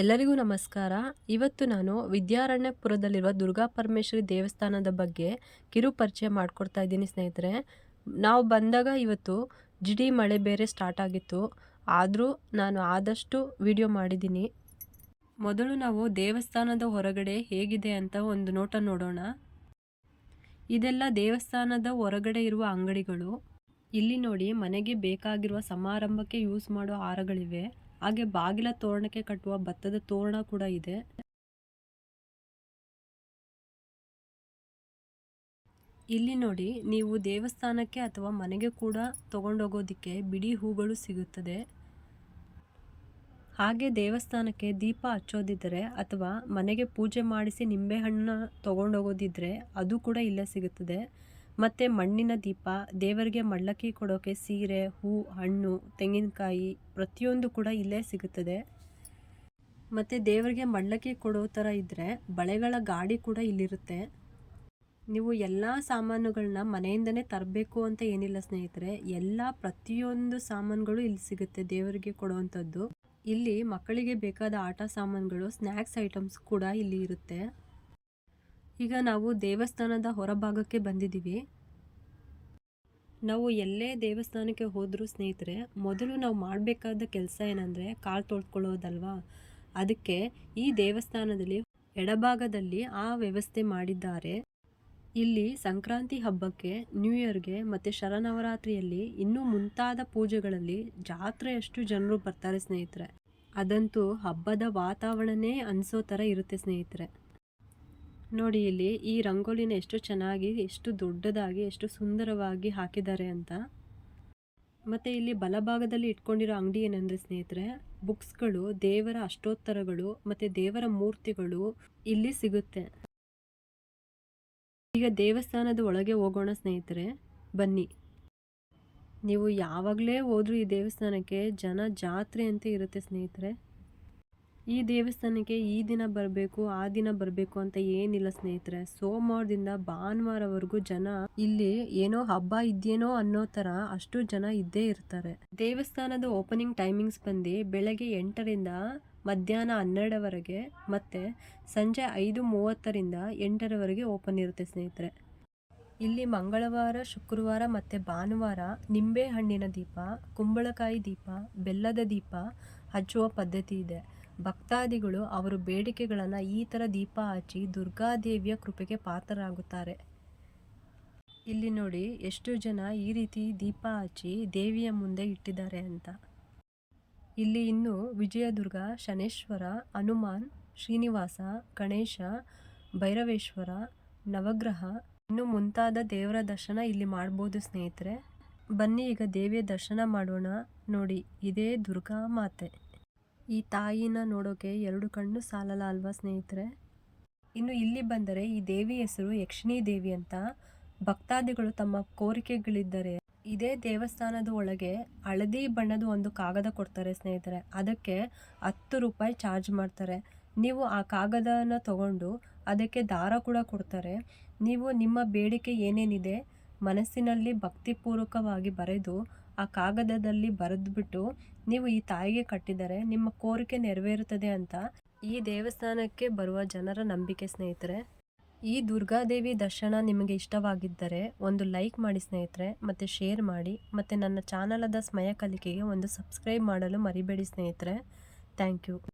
ಎಲ್ಲರಿಗೂ ನಮಸ್ಕಾರ. ಇವತ್ತು ನಾನು ವಿದ್ಯಾರಣ್ಯಪುರದಲ್ಲಿರುವ ದುರ್ಗಾ ಪರಮೇಶ್ವರಿ ದೇವಸ್ಥಾನದ ಬಗ್ಗೆ ಕಿರು ಪರಿಚಯ ಮಾಡಿಕೊಡ್ತಾ ಇದ್ದೀನಿ ಸ್ನೇಹಿತರೆ. ನಾವು ಬಂದಾಗ ಇವತ್ತು ಜಿಡಿ ಮಳೆ ಬೇರೆ ಸ್ಟಾರ್ಟ್ ಆಗಿತ್ತು. ಆದರೂ ನಾನು ಆದಷ್ಟು ವಿಡಿಯೋ ಮಾಡಿದ್ದೀನಿ. ಮೊದಲು ನಾವು ದೇವಸ್ಥಾನದ ಹೊರಗಡೆ ಹೇಗಿದೆ ಅಂತ ಒಂದು ನೋಟ ನೋಡೋಣ. ಇದೆಲ್ಲ ದೇವಸ್ಥಾನದ ಹೊರಗಡೆ ಇರುವ ಅಂಗಡಿಗಳು. ಇಲ್ಲಿ ನೋಡಿ ಮನೆಗೆ ಬೇಕಾಗಿರುವ ಸಮಾರಂಭಕ್ಕೆ ಯೂಸ್ ಮಾಡೋ ಹಾರಗಳಿವೆ. ಹಾಗೆ ಬಾಗಿಲ ತೋರಣಕ್ಕೆ ಕಟ್ಟುವ ಭತ್ತದ ತೋರಣ ಕೂಡ ಇದೆ. ಇಲ್ಲಿ ನೋಡಿ, ನೀವು ದೇವಸ್ಥಾನಕ್ಕೆ ಅಥವಾ ಮನೆಗೆ ಕೂಡ ತಗೊಂಡೋಗೋದಿಕ್ಕೆ ಬಿಡಿ ಹೂಗಳು ಸಿಗುತ್ತದೆ. ಹಾಗೆ ದೇವಸ್ಥಾನಕ್ಕೆ ದೀಪ ಹಚ್ಚೋದಿದ್ದರೆ ಅಥವಾ ಮನೆಗೆ ಪೂಜೆ ಮಾಡಿಸಿ ನಿಂಬೆಹಣ್ಣು ತಗೊಂಡೋಗೋದಿದ್ದರೆ ಅದು ಕೂಡ ಇಲ್ಲೇ ಸಿಗುತ್ತದೆ. ಮತ್ತು ಮಣ್ಣಿನ ದೀಪ, ದೇವರಿಗೆ ಮಳ್ಳಕ್ಕಿ ಕೊಡೋಕೆ ಸೀರೆ, ಹೂ, ಹಣ್ಣು, ತೆಂಗಿನಕಾಯಿ ಪ್ರತಿಯೊಂದು ಕೂಡ ಇಲ್ಲೇ ಸಿಗುತ್ತದೆ. ಮತ್ತು ದೇವರಿಗೆ ಮಳ್ಳಕ್ಕಿ ಕೊಡೋ ಥರ ಇದ್ದರೆ ಬಳೆಗಳ ಗಾಡಿ ಕೂಡ ಇಲ್ಲಿರುತ್ತೆ. ನೀವು ಎಲ್ಲ ಸಾಮಾನುಗಳನ್ನ ಮನೆಯಿಂದನೇ ತರಬೇಕು ಅಂತ ಏನಿಲ್ಲ ಸ್ನೇಹಿತರೆ, ಎಲ್ಲ ಪ್ರತಿಯೊಂದು ಸಾಮಾನುಗಳು ಇಲ್ಲಿ ಸಿಗುತ್ತೆ ದೇವರಿಗೆ ಕೊಡುವಂಥದ್ದು. ಇಲ್ಲಿ ಮಕ್ಕಳಿಗೆ ಬೇಕಾದ ಆಟ ಸಾಮಾನುಗಳು ಸ್ನ್ಯಾಕ್ಸ್ ಐಟಮ್ಸ್ ಕೂಡ ಇಲ್ಲಿ ಇರುತ್ತೆ. ಈಗ ನಾವು ದೇವಸ್ಥಾನದ ಹೊರಭಾಗಕ್ಕೆ ಬಂದಿದ್ದೀವಿ. ನಾವು ಎಲ್ಲೇ ದೇವಸ್ಥಾನಕ್ಕೆ ಹೋದರೂ ಸ್ನೇಹಿತರೆ, ಮೊದಲು ನಾವು ಮಾಡಬೇಕಾದ ಕೆಲಸ ಏನಂದರೆ ಕಾಲು ತೊಳ್ಕೊಳ್ಳೋದಲ್ವಾ? ಅದಕ್ಕೆ ಈ ದೇವಸ್ಥಾನದಲ್ಲಿ ಎಡಭಾಗದಲ್ಲಿ ಆ ವ್ಯವಸ್ಥೆ ಮಾಡಿದ್ದಾರೆ. ಇಲ್ಲಿ ಸಂಕ್ರಾಂತಿ ಹಬ್ಬಕ್ಕೆ ನ್ಯೂ ಇಯರ್ಗೆ ಮತ್ತು ಶರನವರಾತ್ರಿಯಲ್ಲಿ ಇನ್ನೂ ಮುಂತಾದ ಪೂಜೆಗಳಲ್ಲಿ ಜಾತ್ರೆಯಷ್ಟು ಜನರು ಬರ್ತಾರೆ ಸ್ನೇಹಿತರೆ. ಅದಂತೂ ಹಬ್ಬದ ವಾತಾವರಣನೇ ಅನಿಸೋ ಥರ ಇರುತ್ತೆ ಸ್ನೇಹಿತರೆ. ನೋಡಿ ಇಲ್ಲಿ ಈ ರಂಗೋಲಿನ ಎಷ್ಟು ಚೆನ್ನಾಗಿ, ಎಷ್ಟು ದೊಡ್ಡದಾಗಿ, ಎಷ್ಟು ಸುಂದರವಾಗಿ ಹಾಕಿದ್ದಾರೆ ಅಂತ. ಮತ್ತು ಇಲ್ಲಿ ಬಲಭಾಗದಲ್ಲಿ ಇಟ್ಕೊಂಡಿರೋ ಅಂಗಡಿ ಏನಂದರೆ ಸ್ನೇಹಿತರೆ, ಬುಕ್ಸ್ಗಳು, ದೇವರ ಅಷ್ಟೋತ್ತರಗಳು ಮತ್ತು ದೇವರ ಮೂರ್ತಿಗಳು ಇಲ್ಲಿ ಸಿಗುತ್ತೆ. ಈಗ ದೇವಸ್ಥಾನದ ಒಳಗೆ ಹೋಗೋಣ ಸ್ನೇಹಿತರೆ, ಬನ್ನಿ. ನೀವು ಯಾವಾಗಲೇ ಹೋದ್ರೂ ಈ ದೇವಸ್ಥಾನಕ್ಕೆ ಜನ ಜಾತ್ರೆ ಅಂತ ಇರುತ್ತೆ ಸ್ನೇಹಿತರೆ. ಈ ದೇವಸ್ಥಾನಕ್ಕೆ ಈ ದಿನ ಬರಬೇಕು, ಆ ದಿನ ಬರಬೇಕು ಅಂತ ಏನಿಲ್ಲ ಸ್ನೇಹಿತರೆ. ಸೋಮವಾರದಿಂದ ಭಾನುವಾರವರೆಗೂ ಜನ ಇಲ್ಲಿ ಏನೋ ಹಬ್ಬ ಇದೆಯೇನೋ ಅನ್ನೋ ತರ ಅಷ್ಟು ಜನ ಇದ್ದೇ ಇರ್ತಾರೆ. ದೇವಸ್ಥಾನದ ಓಪನಿಂಗ್ ಟೈಮಿಂಗ್ಸ್ ಬಂದು ಬೆಳಗ್ಗೆ ಎಂಟರಿಂದ ಮಧ್ಯಾಹ್ನ ಹನ್ನೆರಡವರೆಗೆ ಮತ್ತೆ ಸಂಜೆ ಐದು ಮೂವತ್ತರಿಂದ ಎಂಟರವರೆಗೆ ಓಪನ್ ಇರುತ್ತೆ ಸ್ನೇಹಿತರೆ. ಇಲ್ಲಿ ಮಂಗಳವಾರ, ಶುಕ್ರವಾರ ಮತ್ತು ಭಾನುವಾರ ನಿಂಬೆ ಹಣ್ಣಿನ ದೀಪ, ಕುಂಬಳಕಾಯಿ ದೀಪ, ಬೆಲ್ಲದ ದೀಪ ಹಚ್ಚುವ ಪದ್ಧತಿ ಇದೆ. ಭಕ್ತಾದಿಗಳು ಅವರು ಬೇಡಿಕೆಗಳನ್ನು ಈ ಥರ ದೀಪ ಹಚ್ಚಿ ದುರ್ಗಾದೇವಿಯ ಕೃಪೆಗೆ ಪಾತ್ರರಾಗುತ್ತಾರೆ. ಇಲ್ಲಿ ನೋಡಿ ಎಷ್ಟು ಜನ ಈ ರೀತಿ ದೀಪ ಹಚ್ಚಿ ದೇವಿಯ ಮುಂದೆ ಇಟ್ಟಿದ್ದಾರೆ ಅಂತ. ಇಲ್ಲಿ ಇನ್ನು ವಿಜಯದುರ್ಗ, ಶನೇಶ್ವರ, ಹನುಮಾನ್, ಶ್ರೀನಿವಾಸ, ಗಣೇಶ, ಭೈರವೇಶ್ವರ, ನವಗ್ರಹ, ಇನ್ನು ಮುಂತಾದ ದೇವರ ದರ್ಶನ ಇಲ್ಲಿ ಮಾಡ್ಬೋದು ಸ್ನೇಹಿತರೆ. ಬನ್ನಿ ಈಗ ದೇವಿಯ ದರ್ಶನ ಮಾಡೋಣ. ನೋಡಿ, ಇದೇ ದುರ್ಗಾ ಮಾತೆ. ಈ ತಾಯಿನ ನೋಡೋಕೆ ಎರಡು ಕಣ್ಣು ಸಾಲಲ್ಲ ಅಲ್ವಾ ಸ್ನೇಹಿತರೆ? ಇನ್ನು ಇಲ್ಲಿ ಬಂದರೆ ಈ ದೇವಿ ಹೆಸರು ಯಕ್ಷಿಣಿ ದೇವಿ ಅಂತ. ಭಕ್ತಾದಿಗಳು ತಮ್ಮ ಕೋರಿಕೆಗಳಿದ್ದರೆ ಇದೇ ದೇವಸ್ಥಾನದ ಒಳಗೆ ಹಳದಿ ಬಣ್ಣದ ಒಂದು ಕಾಗದ ಕೊಡ್ತಾರೆ ಸ್ನೇಹಿತರೆ. ಅದಕ್ಕೆ ಹತ್ತು ರೂಪಾಯಿ ಚಾರ್ಜ್ ಮಾಡ್ತಾರೆ. ನೀವು ಆ ಕಾಗದನ ತಗೊಂಡು ಅದಕ್ಕೆ ದಾರ ಕೂಡ ಕೊಡ್ತಾರೆ. ನೀವು ನಿಮ್ಮ ಬೇಡಿಕೆ ಏನೇನಿದೆ ಮನಸ್ಸಿನಲ್ಲಿ ಭಕ್ತಿಪೂರ್ವಕವಾಗಿ ಬರೆದು ಆ ಕಾಗದದಲ್ಲಿ ಬರೆದ್ಬಿಟ್ಟು ನೀವು ಈ ತಾಯಿಗೆ ಕಟ್ಟಿದರೆ ನಿಮ್ಮ ಕೋರಿಕೆ ನೆರವೇರುತ್ತದೆ ಅಂತ ಈ ದೇವಸ್ಥಾನಕ್ಕೆ ಬರುವ ಜನರ ನಂಬಿಕೆ ಸ್ನೇಹಿತರೆ. ಈ ದುರ್ಗಾದೇವಿ ದರ್ಶನ ನಿಮಗೆ ಇಷ್ಟವಾಗಿದ್ದರೆ ಒಂದು ಲೈಕ್ ಮಾಡಿ ಸ್ನೇಹಿತರೆ, ಮತ್ತು ಶೇರ್ ಮಾಡಿ, ಮತ್ತು ನನ್ನ ಚಾನಲದ ಸ್ಮಯ ಕಲಿಕೆಗೆ ಒಂದು ಸಬ್ಸ್ಕ್ರೈಬ್ ಮಾಡಲು ಮರಿಬೇಡಿ ಸ್ನೇಹಿತರೆ. Thank you.